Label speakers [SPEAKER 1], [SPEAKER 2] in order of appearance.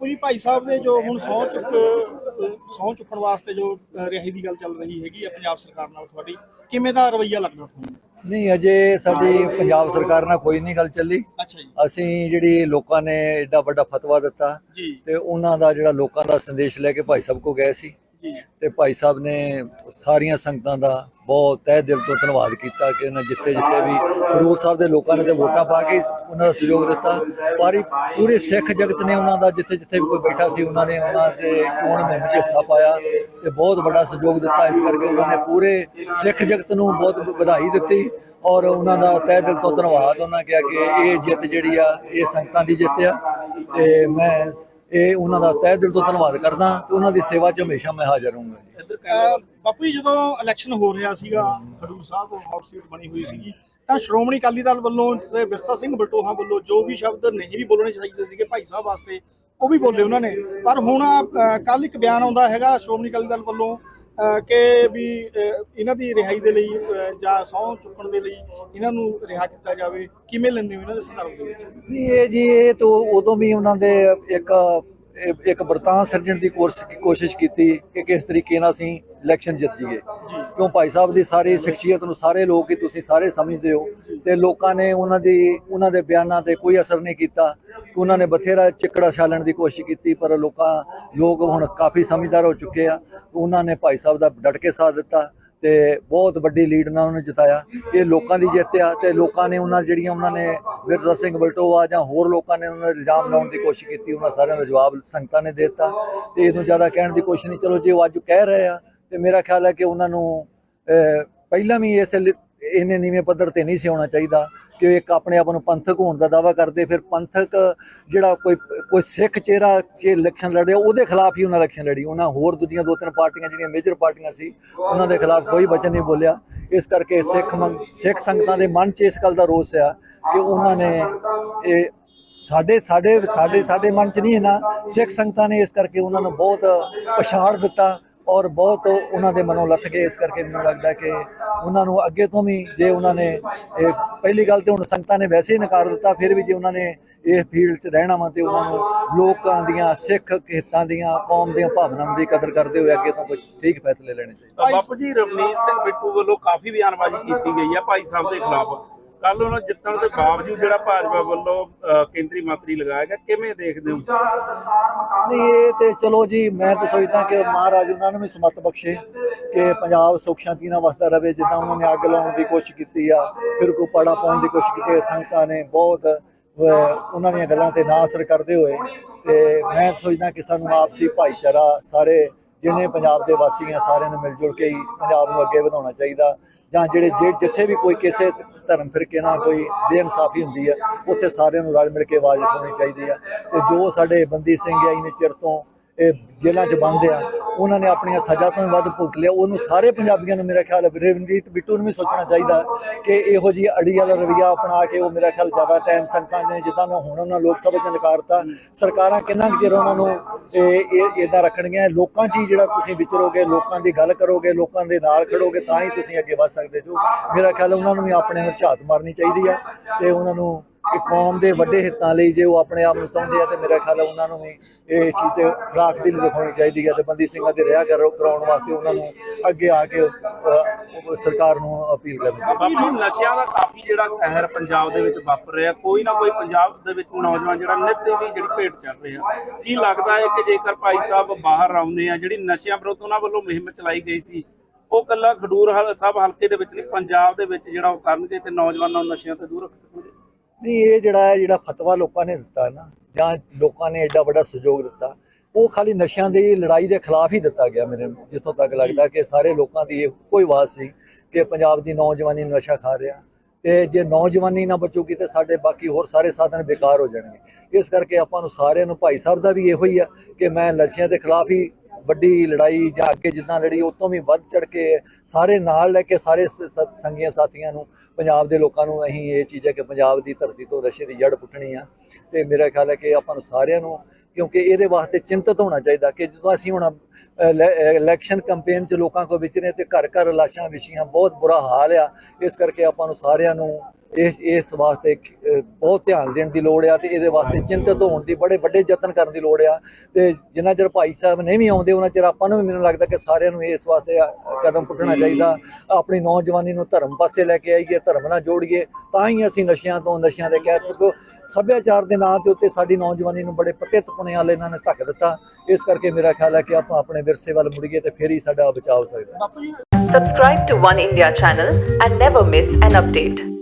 [SPEAKER 1] ਬਾਪੂ ਜੀ ਭਾਈ ਸਾਹਿਬ ਨੇ ਜੋ ਹੁਣ ਸਹੁੰ ਚੁੱਕ ਸਹੁੰ ਚੁੱਕਣ ਵਾਸਤੇ ਜੋ ਰਿਹਾਈ ਦੀ ਗੱਲ ਚੱਲ ਰਹੀ ਹੈਗੀ ਹੈ ਪੰਜਾਬ ਸਰਕਾਰ ਨਾਲ ਤੁਹਾਡੀ ਕਿਵੇਂ ਦਾ ਰਵੱਈਆ ਲੱਗਦਾ ਤੁਹਾਨੂੰ?
[SPEAKER 2] ਨਹੀਂ ਅਜੇ ਸਾਡੀ ਪੰਜਾਬ ਸਰਕਾਰ ਨਾਲ ਕੋਈ ਨਹੀਂ ਗੱਲ ਚੱਲੀ। ਅਸੀਂ ਜਿਹੜੀ ਲੋਕਾਂ ਨੇ ਐਡਾ ਵੱਡਾ ਫਤਵਾ ਦਿੱਤਾ ਤੇ ਉਹਨਾਂ ਦਾ ਜਿਹੜਾ ਲੋਕਾਂ ਦਾ ਸੰਦੇਸ਼ ਲੈ ਕੇ ਭਾਈ ਸਾਹਿਬ ਕੋ ਗਏ ਸੀ। ਤੇ ਭਾਈ ਸਾਹਿਬ ਨੇ ਸਾਰੀਆਂ ਸੰਗਤਾਂ ਦਾ ਬਹੁਤ ਤਹਿ ਦਿਲ ਤੋਂ ਧੰਨਵਾਦ ਕੀਤਾ ਕਿ ਉਹਨਾਂ ਜਿੱਥੇ ਜਿੱਥੇ ਵੀ ਗੁਰੂ ਸਾਹਿਬ ਦੇ ਲੋਕਾਂ ਨੇ ਤੇ ਵੋਟਾਂ ਪਾ ਕੇ ਉਹਨਾਂ ਦਾ ਸਹਿਯੋਗ ਦਿੱਤਾ। ਪਰ ਪੂਰੇ ਸਿੱਖ ਜਗਤ ਨੇ ਉਹਨਾਂ ਦਾ ਜਿੱਥੇ ਜਿੱਥੇ ਵੀ ਕੋਈ ਬੈਠਾ ਸੀ ਉਹਨਾਂ ਨੇ ਉਹਨਾਂ ਦੇ ਚੋਣ ਮੁਹਿੰਮ 'ਚ ਹਿੱਸਾ ਪਾਇਆ ਤੇ ਬਹੁਤ ਵੱਡਾ ਸਹਿਯੋਗ ਦਿੱਤਾ। ਇਸ ਕਰਕੇ ਉਹਨਾਂ ਨੇ ਪੂਰੇ ਸਿੱਖ ਜਗਤ ਨੂੰ ਬਹੁਤ ਵਧਾਈ ਦਿੱਤੀ ਔਰ ਉਹਨਾਂ ਦਾ ਤਹਿ ਦਿਲ ਤੋਂ ਧੰਨਵਾਦ। ਉਹਨਾਂ ਕਿਹਾ ਕਿ ਇਹ ਜਿੱਤ ਜਿਹੜੀ ਆ, ਇਹ ਸੰਗਤਾਂ ਦੀ ਜਿੱਤ ਆ ਤੇ ਮੈਂ ਇਹ ਉਹਨਾਂ ਦਾ ਤਹਿ ਦਿਲ ਤੋਂ ਧੰਨਵਾਦ ਕਰਦਾ ਤੇ ਉਹਨਾਂ ਦੀ ਸੇਵਾ 'ਚ ਹਮੇਸ਼ਾ ਮੈਂ ਹਾਜ਼ਰ ਰਹੂੰਗਾ ਜੀ।
[SPEAKER 1] ਅ, ਬਾਪੂ ਜੀ ਜਦੋਂ ਇਲੈਕਸ਼ਨ ਹੋ ਰਿਹਾ ਸੀਗਾ ਖਡੂਰ ਸਾਹਿਬ ਹੌਟ ਸੀਟ ਬਣੀ ਹੋਈ ਸੀਗੀ ਤਾਂ ਸ਼੍ਰੋਮਣੀ ਅਕਾਲੀ ਦਲ ਵੱਲੋਂ ਤੇ ਵਿਰਸਾ ਸਿੰਘ ਬਲਟੋਹਾ ਵੱਲੋਂ ਜੋ ਵੀ ਸ਼ਬਦ ਨਹੀਂ ਵੀ ਬੋਲਣੇ ਚਾਹੀਦੇ ਸੀਗੇ ਭਾਈ ਸਾਹਿਬ ਵਾਸਤੇ ਉਹ ਵੀ ਬੋਲੇ ਉਹਨਾਂ ਨੇ। ਪਰ ਹੁਣ ਕੱਲ ਇੱਕ ਬਿਆਨ ਆਉਂਦਾ ਹੈਗਾ ਸ਼੍ਰੋਮਣੀ ਅਕਾਲੀ ਦਲ ਵੱਲੋਂ ਕਿ ਵੀ ਇਹਨਾਂ ਦੀ ਰਿਹਾਈ ਦੇ ਲਈ ਜਾਂ ਸਹੁੰ ਚੁੱਕਣ ਦੇ ਲਈ ਇਹਨਾਂ ਨੂੰ ਰਿਹਾ ਕੀਤਾ ਜਾਵੇ, ਕਿਵੇਂ ਲੈਂਦੇ ਹੋ ਇਹਨਾਂ ਦੇ ਸੰਦਰਭ ਦੇ ਵਿੱਚ?
[SPEAKER 2] ਨਹੀਂ, ਇਹ ਜੀ, ਇਹ ਤੋਂ ਉਦੋਂ ਵੀ ਉਹਨਾਂ ਦੇ ਇੱਕ ਇੱਕ ਵਰਤਾਂ ਸਿਰਜਣ ਦੀ ਕੋਰਸ ਕੋਸ਼ਿਸ਼ ਕੀਤੀ ਕਿ ਕਿਸ ਤਰੀਕੇ ਨਾਲ ਅਸੀਂ ਇਲੈਕਸ਼ਨ ਜਿੱਤ ਜੀਏ ਕਿਉਂ ਭਾਈ ਸਾਹਿਬ ਦੀ ਸਾਰੀ ਸ਼ਖਸੀਅਤ ਨੂੰ ਸਾਰੇ ਲੋਕ ਹੀ ਤੁਸੀਂ ਸਾਰੇ ਸਮਝਦੇ ਹੋ ਤੇ ਲੋਕਾਂ ਨੇ ਉਹਨਾਂ ਦੀ ਉਹਨਾਂ ਦੇ ਬਿਆਨਾਂ ਤੇ ਕੋਈ ਅਸਰ ਨਹੀਂ ਕੀਤਾ। ਕਿ ਉਹਨਾਂ ਨੇ ਬਥੇਰਾ ਚਿੱਕੜਾ ਛਾਲਣ ਦੀ ਕੋਸ਼ਿਸ਼ ਕੀਤੀ ਪਰ ਲੋਕਾਂ ਲੋਕ ਹੁਣ ਕਾਫੀ ਸਮਝਦਾਰ ਹੋ ਚੁੱਕੇ ਆ। ਉਹਨਾਂ ਨੇ ਭਾਈ ਸਾਹਿਬ ਦਾ ਡਟ ਕੇ ਸਾਥ ਦਿੱਤਾ ਤੇ ਬਹੁਤ ਵੱਡੀ ਲੀਡ ਨਾਲ ਉਹਨੂੰ ਜਿਤਾਇਆ। ਇਹ ਲੋਕਾਂ ਦੀ ਜਿੱਤ ਆ ਤੇ ਲੋਕਾਂ ਨੇ ਉਹਨਾਂ ਜਿਹੜੀਆਂ ਉਹਨਾਂ ਨੇ ਵਿਰਸਾ ਸਿੰਘ ਬਲਟੋਆ ਜਾਂ ਹੋਰ ਲੋਕਾਂ ਨੇ ਉਹਨਾਂ ਦਾ ਇਲਜ਼ਾਮ ਲਾਉਣ ਦੀ ਕੋਸ਼ਿਸ਼ ਕੀਤੀ, ਉਹਨਾਂ ਸਾਰਿਆਂ ਦਾ ਜਵਾਬ ਸੰਗਤਾਂ ਨੇ ਦੇ ਦਿੱਤਾ। ਤੇ ਇਹਨੂੰ ਜ਼ਿਆਦਾ ਕਹਿਣ ਦੀ ਕੋਸ਼ਿਸ਼ ਨਹੀਂ, ਚਲੋ ਜੇ ਉਹ ਅੱਜ ਕਹਿ ਰਹੇ ਆ, ਤੇ ਮੇਰਾ ਖਿਆਲ ਹੈ ਕਿ ਉਹਨਾਂ ਨੂੰ ਪਹਿਲਾਂ ਵੀ ਇਸ ਲਿ- ਇੰਨੇ ਨੀਵੇਂ ਪੱਧਰ ਤੇ ਨਹੀਂ ਸੀ ਹੋਣਾ ਚਾਹੀਦਾ ਕਿ ਇੱਕ ਆਪਣੇ ਆਪ ਨੂੰ ਪੰਥਕ ਹੋਣ ਦਾ ਦਾਵਾ ਕਰਦੇ, ਫਿਰ ਪੰਥਕ ਜਿਹੜਾ ਕੋਈ ਕੋਈ ਸਿੱਖ ਚਿਹਰਾ, ਜੇ ਇਲੈਕਸ਼ਨ ਲੜਿਆ ਉਹਦੇ ਖਿਲਾਫ ਹੀ ਉਹਨਾਂ ਇਲੈਕਸ਼ਨ ਲੜੀ। ਉਹਨਾਂ ਹੋਰ ਦੂਜੀਆਂ ਦੋ ਤਿੰਨ ਪਾਰਟੀਆਂ, ਜਿਹੜੀਆਂ ਮੇਜਰ ਪਾਰਟੀਆਂ ਸੀ, ਉਹਨਾਂ ਦੇ ਖਿਲਾਫ ਕੋਈ ਬਚਨ ਨਹੀਂ ਬੋਲਿਆ। ਇਸ ਕਰਕੇ ਸਿੱਖ ਮਨ- ਸਿੱਖ ਸੰਗਤਾਂ ਦੇ ਮਨ 'ਚ ਇਸ ਗੱਲ ਦਾ ਰੋਸ ਆ ਕਿ ਉਹਨਾਂ ਨੇ ਇਹ ਸਾਡੇ ਸਾਡੇ ਸਾਡੇ ਸਾਡੇ ਮਨ 'ਚ ਨਹੀਂ ਹੈ ਨਾ ਸਿੱਖ ਸੰਗਤਾਂ ਨੇ ਇਸ ਕਰਕੇ ਉਹਨਾਂ ਨੂੰ ਬਹੁਤ ਪਛਾੜ ਦਿੱਤਾ। ਔਰ ਬਹੁਤ ਉਹਨਾਂ ਦੇ ਮਨੋਂ ਲੱਥ ਗਏ, ਇਸ ਕਰਕੇ ਮੈਨੂੰ ਲੱਗਦਾ ਕਿ ਉਹਨਾਂ ਨੂੰ ਅੱਗੇ ਤੋਂ ਵੀ ਜੇ ਉਹਨਾਂ ਨੇ ਇਹ ਪਹਿਲੀ ਗੱਲ ਤੇ ਹੁਣ ਸੰਗਤਾਂ ਨੇ ਵੈਸੇ ਹੀ ਨਕਾਰ ਦਿੱਤਾ, ਫਿਰ ਵੀ ਜੇ ਉਹਨਾਂ ਨੇ ਇਸ ਫੀਲਡ 'ਚ ਰਹਿਣਾ ਵਾ ਤੇ ਉਹਨਾਂ ਨੂੰ ਲੋਕਾਂ ਦੀਆਂ, ਸਿੱਖ ਹਿੱਤਾਂ ਦੀਆਂ, ਕੌਮ ਦੀਆਂ ਭਾਵਨਾਵਾਂ ਦੀ ਕਦਰ ਕਰਦੇ ਹੋਏ ਅੱਗੇ ਤੋਂ ਕੋਈ ਠੀਕ ਫੈਸਲੇ ਲੈਣੇ ਚਾਹੀਦੇ।
[SPEAKER 3] ਬਾਪੂ ਜੀ ਰਵਨੀਤ ਸਿੰਘ ਬਿੱਟੂ ਵੱਲੋਂ ਕਾਫੀ ਬਿਆਨਬਾਜ਼ੀ ਕੀਤੀ ਗਈ ਹੈ ਭਾਈ ਸਾਹਿਬ ਦੇ ਖਿਲਾਫ। ਕੱਲ ਉਹਨਾਂ ਜਿੱਤਣ ਦੇ ਬਾਵਜੂਦ ਜਿਹੜਾ ਭਾਜਪਾ ਵੱਲੋਂ ਕੇਂਦਰੀ ਮੰਤਰੀ ਲਗਾਇਆ ਗਿਆ, ਕਿਵੇਂ ਦੇਖਦੇ ਹੋ?
[SPEAKER 2] ਨਹੀਂ, ਇਹ ਤੇ ਚਲੋ ਜੀ, ਮੈਂ ਤਾਂ ਸੋਚਦਾ ਕਿ ਮਹਾਰਾਜ ਉਹਨਾਂ ਨੂੰ ਵੀ ਸਮਤ ਬਖਸ਼ੇ, ਕਿ ਪੰਜਾਬ ਸੁਖ ਸ਼ਾਂਤੀ ਨਾਲ ਵਸਦਾ ਰਹੇ, ਜਿੱਦਾਂ ਉਹਨਾਂ ਨੇ ਅੱਗ ਲਾਉਣ ਦੀ ਕੋਸ਼ਿਸ਼ ਕੀਤੀ ਆ, ਫਿਰ ਕੋ ਪਾੜਾ ਪਾਉਣ ਦੀ ਕੋਸ਼ਿਸ਼ ਕੀਤੀ ਸੰਗਤਾਂ ਨੇ ਬਹੁਤ ਉਹਨਾਂ ਦੀਆਂ ਗੱਲਾਂ ਤੇ ਨਾ ਅਸਰ ਕਰਦੇ ਹੋਏ, ਤੇ ਮੈਂ ਸੋਚਦਾ ਕਿ ਸਾਨੂੰ ਆਪਸੀ ਭਾਈਚਾਰਾ, ਸਾਰੇ ਜਿਹਨੇ ਪੰਜਾਬ ਦੇ ਵਾਸੀ ਆ, ਸਾਰਿਆਂ ਨੂੰ ਮਿਲ ਜੁਲ ਕੇ ਹੀ ਪੰਜਾਬ ਨੂੰ ਅੱਗੇ ਵਧਾਉਣਾ ਚਾਹੀਦਾ। ਜਾਂ ਜਿਹੜੇ ਜੇ- ਜਿੱਥੇ ਵੀ ਕੋਈ ਕਿਸੇ ਧਰਮ ਫਿਰਕੇ ਨਾਲ ਕੋਈ ਬੇਇਨਸਾਫੀ ਹੁੰਦੀ ਹੈ ਉੱਥੇ ਸਾਰਿਆਂ ਨੂੰ ਰਲ ਮਿਲ ਕੇ ਆਵਾਜ਼ ਉਠਾਉਣੀ ਚਾਹੀਦੀ ਹੈ ਤੇ ਜੋ ਸਾਡੇ ਬੰਦੀ ਸਿੰਘ ਆ, ਇੰਨੇ ਚਿਰ ਤੋਂ ਜੇਲ੍ਹਾਂ 'ਚ ਬੰਦ ਆ, ਉਹਨਾਂ ਨੇ ਆਪਣੀਆਂ ਸਜ਼ਾ ਤੋਂ ਵੀ ਵੱਧ ਭੁਗਤ ਲਿਆ। ਉਹਨੂੰ ਸਾਰੇ ਪੰਜਾਬੀਆਂ ਨੂੰ ਮੇਰਾ ਖਿਆਲ ਹੈ ਰਵਨੀਤ ਬਿੱਟੂ ਨੂੰ ਵੀ ਸੋਚਣਾ ਚਾਹੀਦਾ ਕਿ ਇਹੋ ਜੀ ਅੜੀ ਵਾਲਾ ਰਵਈਆ ਅਪਣਾ ਕੇ ਉਹ ਮੇਰਾ ਖਿਆਲ ਜ਼ਿਆਦਾ ਟਾਈਮ ਸੰਗਤਾਂ ਨੇ, ਜਿੱਦਾਂ ਦਾ ਹੁਣ ਉਹਨਾਂ ਲੋਕ ਸਭਾ 'ਚ ਨਕਾਰਤਾ, ਸਰਕਾਰਾਂ ਕਿੰਨਾ ਕੁ ਚਿਰ ਉਹਨਾਂ ਨੂੰ ਇਹ ਇਹ ਇਦਾਂ ਰੱਖਣਗੀਆਂ? ਲੋਕਾਂ 'ਚ ਹੀ ਜਿਹੜਾ ਤੁਸੀਂ ਵਿਚਰੋਗੇ, ਲੋਕਾਂ ਦੀ ਗੱਲ ਕਰੋਗੇ, ਲੋਕਾਂ ਦੇ ਨਾਲ ਖੜੋਗੇ, ਤਾਂ ਹੀ ਤੁਸੀਂ ਅੱਗੇ ਵੱਧ ਸਕਦੇ ਜੋ। ਮੇਰਾ ਖਿਆਲ ਉਹਨਾਂ ਨੂੰ ਵੀ ਆਪਣੇ ਨੂੰ ਝਾਤ ਮਾਰਨੀ ਚਾਹੀਦੀ ਆ ਤੇ ਉਹਨਾਂ ਨੂੰ ਕਿ ਕੌਮ ਦੇ ਵੱਡੇ ਹਿੱਤਾਂ ਲਈ ਜੇ ਉਹ ਆਪਣੇ ਆਪ ਨੂੰ ਸਮਝਦੇ ਆ ਤੇ ਮੇਰਾ ਖਿਆਲ ਹੈ ਉਹਨਾਂ ਨੂੰ ਵੀ ਇਹ ਚੀਜ਼ ਤੇ ਦੀ ਦਿਖਾਉਣੀ ਚਾਹੀਦੀ ਹੈ ਤੇ ਬੰਦੀ ਸਿੰਘਾਂ ਦੇ ਰਿਹਾ ਕਰਾਉਣ ਵਾਸਤੇ ਉਹਨਾਂ ਨੂੰ ਅੱਗੇ ਆ ਕੇ ਸਰਕਾਰ ਨੂੰ ਅਪੀਲ ਕਰਨੀ
[SPEAKER 3] ਬਾਪੂ ਨਸ਼ਿਆਂ ਦਾ ਕਾਫੀ ਜਿਹੜਾ ਕਹਿਰ ਪੰਜਾਬ ਦੇ ਵਿੱਚ ਵਾਪਰ ਰਿਹਾ, ਕੋਈ ਨਾ ਕੋਈ ਪੰਜਾਬ ਦੇ ਵਿੱਚ ਨੌਜਵਾਨ ਜਿਹੜਾ ਨਿੱਤ ਦੀ ਜਿਹੜੀ ਭੇਟ ਚੱਲ ਰਿਹਾ ਕੀ ਲੱਗਦਾ ਹੈ ਕਿ ਜੇਕਰ ਭਾਈ ਸਾਹਿਬ ਬਾਹਰ ਆਉਂਦੇ ਆ, ਜਿਹੜੀ ਨਸ਼ਿਆਂ ਵਿਰੁੱਧ ਉਹਨਾਂ ਵੱਲੋਂ ਮੁਹਿੰਮ ਚਲਾਈ ਗਈ ਸੀ, ਉਹ ਕੱਲਾ ਖਡੂਰ ਸਾਹਿਬ ਹਲਕੇ ਦੇ ਵਿੱਚ ਨਹੀਂ, ਪੰਜਾਬ ਦੇ ਵਿੱਚ ਜਿਹੜਾ ਉਹ ਕਰਨਗੇ ਤੇ ਨੌਜਵਾਨਾਂ ਨੂੰ ਨਸ਼ਿਆਂ ਤੋਂ ਦੂਰ ਰੱਖ ਸਕਣਗੇ?
[SPEAKER 2] ਨਹੀਂ ਇਹ ਜਿਹੜਾ ਹੈ, ਜਿਹੜਾ ਫਤਵਾ ਲੋਕਾਂ ਨੇ ਦਿੱਤਾ ਨਾ, ਜਾਂ ਲੋਕਾਂ ਨੇ ਐਡਾ ਵੱਡਾ ਸਹਿਯੋਗ ਦਿੱਤਾ, ਉਹ ਖਾਲੀ ਨਸ਼ਿਆਂ ਦੀ ਲੜਾਈ ਦੇ ਖਿਲਾਫ ਹੀ ਦਿੱਤਾ ਗਿਆ ਮੇਰੇ, ਜਿੱਥੋਂ ਤੱਕ ਲੱਗਦਾ ਕਿ ਸਾਰੇ ਲੋਕਾਂ ਦੀ ਇਹ ਕੋਈ ਆਵਾਜ਼ ਸੀ ਕਿ ਪੰਜਾਬ ਦੀ ਨੌਜਵਾਨੀ ਨਸ਼ਾ ਖਾ ਰਿਹਾ, ਤੇ ਜੇ ਨੌਜਵਾਨੀ ਨਾ ਬਚੂਗੀ ਤੇ ਸਾਡੇ ਬਾਕੀ ਹੋਰ ਸਾਰੇ ਸਾਧਨ ਬੇਕਾਰ ਹੋ ਜਾਣਗੇ। ਇਸ ਕਰਕੇ ਆਪਾਂ ਨੂੰ ਸਾਰਿਆਂ ਨੂੰ, ਭਾਈ ਸਾਹਿਬ ਦਾ ਵੀ ਇਹੋ ਹੀ ਆ ਕਿ ਮੈਂ ਨਸ਼ਿਆਂ ਦੇ ਖਿਲਾਫ ਹੀ ਵੱਡੀ ਲੜਾਈ ਜਾਂ ਅੱਗੇ ਜਿੱਦਾਂ ਲੜੀ, ਉਹ ਤੋਂ ਵੀ ਵੱਧ ਚੜ ਕੇ ਸਾਰੇ ਨਾਲ ਲੈ ਕੇ ਸਾਰੇ ਸ- ਸ- ਸੰਗੀਆਂ ਸਾਥੀਆਂ ਨੂੰ, ਪੰਜਾਬ ਦੇ ਲੋਕਾਂ ਨੂੰ ਅਸੀਂ ਇਹ ਚੀਜ਼ ਹੈ ਕਿ ਪੰਜਾਬ ਦੀ ਧਰਤੀ ਤੋਂ ਨਸ਼ੇ ਦੀ ਜੜ ਪੁੱਟਣੀ ਆ। ਤੇ ਮੇਰਾ ਖਿਆਲ ਹੈ ਕਿ ਆਪਾਂ ਨੂੰ ਸਾਰਿਆਂ ਨੂੰ, ਕਿਉਂਕਿ ਇਹਦੇ ਵਾਸਤੇ ਚਿੰਤਤ ਹੋਣਾ ਚਾਹੀਦਾ ਕਿ ਜਦੋਂ ਅਸੀਂ ਹੁਣ ਇਲੈਕਸ਼ਨ ਕੈਂਪੇਨ 'ਚ ਲੋਕਾਂ ਕੋ ਵਿਚਰੇ ਤੇ ਘਰ ਘਰ ਲਾਸ਼ਾਂ ਵਿਛੀਆਂ ਬਹੁਤ ਬੁਰਾ ਹਾਲ ਆ। ਇਸ ਕਰਕੇ ਆਪਾਂ ਨੂੰ ਸਾਰਿਆਂ ਨੂੰ ਇਸ ਇਸ ਵਾਸਤੇ ਬਹੁਤ ਧਿਆਨ ਦੇਣ ਦੀ ਲੋੜ ਆ ਤੇ ਇਹਦੇ ਵਾਸਤੇ ਚਿੰਤਤ ਹੋਣ ਦੀ ਬੜੇ ਵੱਡੇ ਯਤਨ ਕਰਨ ਦੀ ਲੋੜ ਆ ਤੇ ਜਿੰਨਾ ਚਿਰ ਭਾਈ ਸਾਹਿਬ ਨਹੀਂ ਵੀ ਆਉਂਦੇ ਉਹਨਾਂ ਚਿਰ ਆਪਾਂ ਨੂੰ ਵੀ ਮੈਨੂੰ ਲੱਗਦਾ ਕਿ ਸਾਰਿਆਂ ਨੂੰ ਇਸ ਵਾਸਤੇ ਕਦਮ ਪੁੱਟਣਾ ਚਾਹੀਦਾ। ਆਪਣੀ ਨੌਜਵਾਨੀ ਨੂੰ ਧਰਮ ਪਾਸੇ ਲੈ ਕੇ ਆਈਏ ਧਰਮ ਨਾਲ ਜੋੜੀਏ ਤਾਂ ਹੀ ਅਸੀਂ ਨਸ਼ਿਆਂ ਤੋਂ ਨਸ਼ਿਆਂ ਦੇ ਕਹਿਰ ਤੋਂ ਸੱਭਿਆਚਾਰ ਦੇ ਨਾਂ ਦੇ ਉੱਤੇ ਸਾਡੀ ਨੌਜਵਾਨੀ ਨੂੰ ਬੜੇ ਪਤਿਤ ਪੁਣੇ ਵਾਲੇ ਇਹਨਾਂ ਨੇ ਧੱਕ ਦਿੱਤਾ। ਇਸ ਕਰਕੇ ਮੇਰਾ ਖਿਆਲ ਹੈ ਕਿ ਆਪਾਂ ਆਪਣੇ ਵਿਰਸੇ ਵੱਲ ਮੁੜੀਏ ਤੇ ਫਿਰ ਹੀ ਸਾਡਾ ਬਚਾਅ ਹੋ ਸਕਦਾ।
[SPEAKER 1] ਬਾਪੂ ਜੀ
[SPEAKER 4] Subscribe to One India channel and never miss an update.